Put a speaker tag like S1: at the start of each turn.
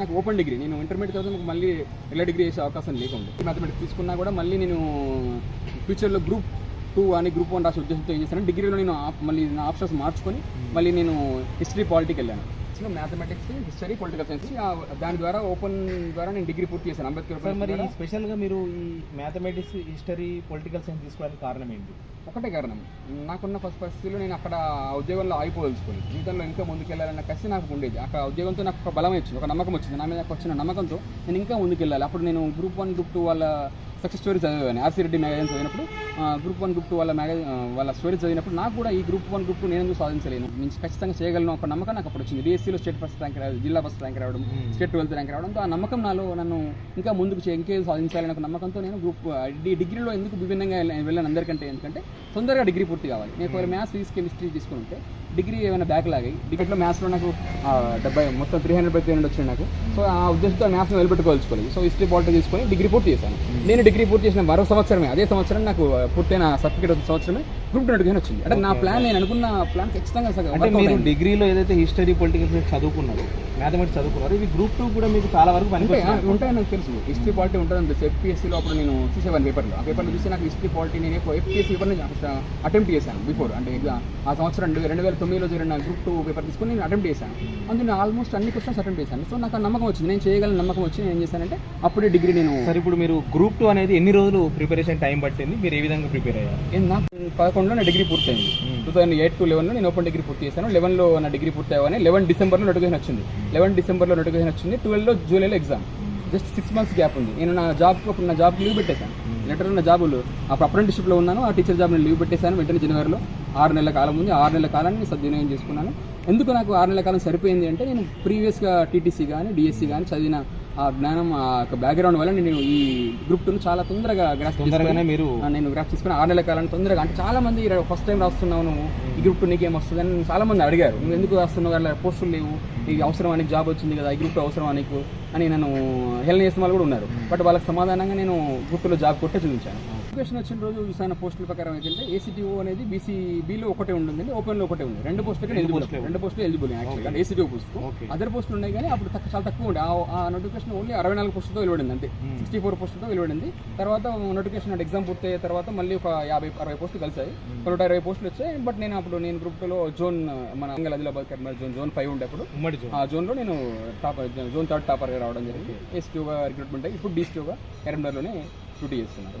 S1: నాకు open degree నేను intermediate తర్వాత నాకు మళ్ళీ ఎలా డిగ్రీ చేసే అవకాశం లేకుండా. మ్యాథమెటిక్స్ తీసుకున్నా కూడా మళ్ళీ నేను ఫ్యూచర్లో గ్రూప్ టూ అని గ్రూప్ వన్ రాసే ఉద్దేశంతో ఏం చేశాను డిగ్రీలో నేను మళ్ళీ నా ఆప్షన్స్ మార్చుకొని మళ్ళీ నేను హిస్టరీ పాలిటిక్ వెళ్ళాను. So mathematics history political science దాని ద్వారా ఓపెన్ ద్వారా నేను డిగ్రీ పూర్తి చేశాను. అంబేద్కర్
S2: సార్ మరి. స్పెషల్గా మీరు ఈ మ్యాథమెటిక్స్ హిస్టరీ పొలిటికల్ సైన్స్ తీసుకోవడానికి కారణం ఏంటి?
S1: ఒకటే కారణం. నాకున్న ఫస్ట్ పరిస్థితిలో నేను అక్కడ ఉద్యోగంలో ఆగిపోదలుచుకోలేదు జీవితంలో ఇంకా ముందుకెళ్ళాలన్న కసి నాకు ఉండేది. అక్కడ ఉద్యోగంతో నాకు ఒక బలం వచ్చింది ఒక నమ్మకం వచ్చింది. నా మీద వచ్చిన నమ్మకంతో నేను ఇంకా ముందుకెళ్ళాలి. అప్పుడు నేను గ్రూప్ వన్ గ్రూప్ టూ వాళ్ళ సక్సెస్ స్టోరీ చదివాను ఆర్సీ రెడ్డి మ్యాగజైన్ చదివినప్పుడు గ్రూప్ వన్ గ్రూప్ టూ వాళ్ళ మ్యాగజైన్ వాళ్ళ స్టోరీ చదివినప్పుడు నాకు కూడా ఈ గ్రూప్ వన్ గ్రూప్ టూ నేను ఎందుకు సాధించలేను? నేను ఖచ్చితంగా చేయగలను ఒక నమ్మకం నాకు అప్పుడు వచ్చింది. డిఎస్సీలో స్టేట్ ఫస్ట్ ర్యాంక్ రావడం జిల్లా ఫస్ట్ ర్యాంక్ రావడం స్టేట్ ట్వెల్త్ ర్యాంక్ రావడంతో ఆ నమ్మకం నాలో నన్ను ఇంకా ముందుకు చే- ఇంకేం సాధించాలని ఒక నమ్మకంతో నేను గ్రూప్ డిగ్రీలో ఎందుకు విభిన్నంగా వెళ్ళ- వెళ్ళాను అందరికంటే? ఎందుకంటే తొందరగా డిగ్రీ పూర్తి కావాలి. నేను ఒకవేళ మ్యాథ్స్ ఫిజిక్స్ కెమిస్ట్రీ తీసుకుని ఉంటే డిగ్రీ ఏమైనా బ్యాక్ లాగాయి డిగ్రీలో మ్యాథ్స్లో నాకు డెబ్బై మొత్తం three hundred by three hundred వచ్చింది నాకు. సో ఆ ఉద్దేశంతో మ్యాథ్స్ నిలబెట్టుకోవాల్సుకోలేదు సో హిస్టరీ పాలిటీ తీసుకొని డిగ్రీ పూర్తి చేశాను. నేను డిగ్రీ పూర్తి చేసిన మరో సంవత్సరమే. అదే సంవత్సరం నాకు పూర్తయిన సర్టిఫికేట్ వచ్చిన సంవత్సరమే. గ్రూప్ నోటిఫికేషన్ వచ్చింది. అంటే నా ప్లాన్ నేను అనుకున్న ప్లాన్ ఖచ్చితంగా సగం
S2: అంటే మీరు. డిగ్రీలో ఏదైతే హిస్టరీ పొలిటికల్ సైన్స్ చదువుకున్నారు మ్యాథమెటిక్స్ చదువుకున్నారు ఇవి గ్రూప్ టూ కూడా మీకు చాలా వరకు పనికొస్తాయి
S1: ఉంటాయి నాకు తెలుసు. హిస్టరీ పాలిటీ ఉంటుంది ఎఫ్పిఎస్సీలో అప్పుడు నేను చూసేవాను పేపర్లో ఆ పేపర్లో చూసి నాకు హిస్టరీ పాలిటీ నేను ఎఫ్పిఎస్సీ పేపర్ అటెంప్ట్ చేశాను బిఫోర్ అంటే ఎగ్జామ్ ఆ సంవత్సరం రెండు రెండు వేల తొమ్మిదిలో జరిగిన గ్రూప్ టూ పేపర్ తీసుకొని నేను అటెంప్ట్ చేశాను. అందులో నేను ఆల్మోస్ట్ అన్ని క్వశ్చన్స్ అటెంప్ట్ చేశాను. సో నాకు నమ్మకం వచ్చింది. నేను చేయగలను నమ్మకం వచ్చి నేను ఏం చేశానంటే అప్పుడే డిగ్రీ నేను
S2: సార్ ఇప్పుడు మీరు గ్రూప్ టూ అనేది ఎన్ని రోజులు ప్రిపరేషన్ టైం పట్టింది? మీరు ఏ విధంగా ప్రిపేర్ అయ్యారు?
S1: నాకు పదకొండులో నా డిగ్రీ పూర్తయింది. టూ థౌసండ్ ఎయిట్ టు లెవెన్లో నేను ఓపెన్ డిగ్రీ పూర్తి చేశాను. లెవెన్లో నా డిగ్రీ పూర్తి అవ్వని లెవెన్ డిసెంబర్లో నోటిఫికేషన్ వచ్చింది. లెవెన్ డిసెంబర్లో నోటిఫికేషన్ వచ్చింది. ట్వెల్వ్లో జూలైలో exam. Just six months gap ఉంది. నేను నా జాబ్ అప్పుడు నా జాబ్ లీవ్ పెట్టేశాను. లెటర్ ఉన్న జాబులు. అప్పుడు అప్రెంటిస్షిప్లో ఉన్నాను. ఆ టీచర్ జాబ్ నేను లీవ్ పెట్టేశాను వెంటనే జనవరిలో ఆరు నెలల కాలం ఉంది. ఆరు నెలల కాలాన్ని సద్వినియోగం చేసుకున్నాను. ఎందుకు నాకు ఆరు నెలల కాలం సరిపోయింది అంటే నేను ప్రీవియస్గా టీటీసీ కానీ డిఎస్సి కానీ చదివిన ఆ జ్ఞానం ఆ బ్యాక్గ్రౌండ్ వల్ల నేను ఈ గ్రూప్ టూను చాలా తొందరగా గ్రాస్
S2: తొందరగానే మీరు
S1: నేను గ్రాఫ్ తీసుకుని ఆరు నెలల కాలం తొందరగా అంటే చాలా మంది ఫస్ట్ టైం రాస్తున్నావు నువ్వు ఈ గ్రూప్ టూ నీకేం వస్తుంది అని చాలా మంది అడిగారు. నువ్వు ఎందుకు రాస్తున్నావు? అలా పోస్టులు లేవు. నీకు అవసరం నీకు జాబ్ వచ్చింది కదా ఈ గ్రూప్ టూ అవసరం అని నన్ను హెల్ప్ చేసిన వాళ్ళు కూడా ఉన్నారు. బట్ వాళ్ళకి సమాధానంగా నేను గ్రూప్ టూలో జాబ్ కొట్టే చూపించాను. నోటిఫికేషన్ వచ్చిన రోజు చూసిన పోస్టుల ప్రకారం ఏంటంటే ఏసీటీఓ అనేది బీసీ బీలో ఒకటే ఉంటుంది ఓపెన్లో ఒకటే ఉంది. రెండు పోస్టులకి
S2: రెండు
S1: ఎలిజిబుల్ రెండు పోస్టులు ఎలిజిబుల్ యాక్చువల్గా ఏసీటీఓ పోస్ట్. అదర్ పోస్టులు ఉన్నాయి కానీ అప్పుడు చాలా తక్కువ ఉండే. ఆ- నోటిఫికేషన్ ఓన్లీ అరవై నాలుగు పోస్టులతో వెలువడింది అంతే.
S2: Hmm.
S1: సిక్స్టీ ఫోర్ పోస్టులతో వెలువడింది. తర్వాత నోటిఫికేషన్ అంటే ఎగ్జామ్ పూర్తి అయిన తర్వాత మళ్ళీ ఒక యాభై అరవై పోస్టులు కలిసాయి ఒక నూట ఇరవై పోస్టులు వచ్చాయి. బట్ నేను అప్పుడు నేను గ్రూప్లో జోన్ మన అంగల్ Adilabad Kurnool zone zone five ఉండే అప్పుడు. ఆ జోన్లో నేను టాపర్ జోన్ థర్డ్ టాపర్గా రావడం జరిగింది. ఎస్టీఓగా రిక్రూట్మెంట్ అయ్యి ఇప్పుడు డీస్టీఓగా కరీంనగర్లోనే డ్యూటీ చేస్తున్నాను.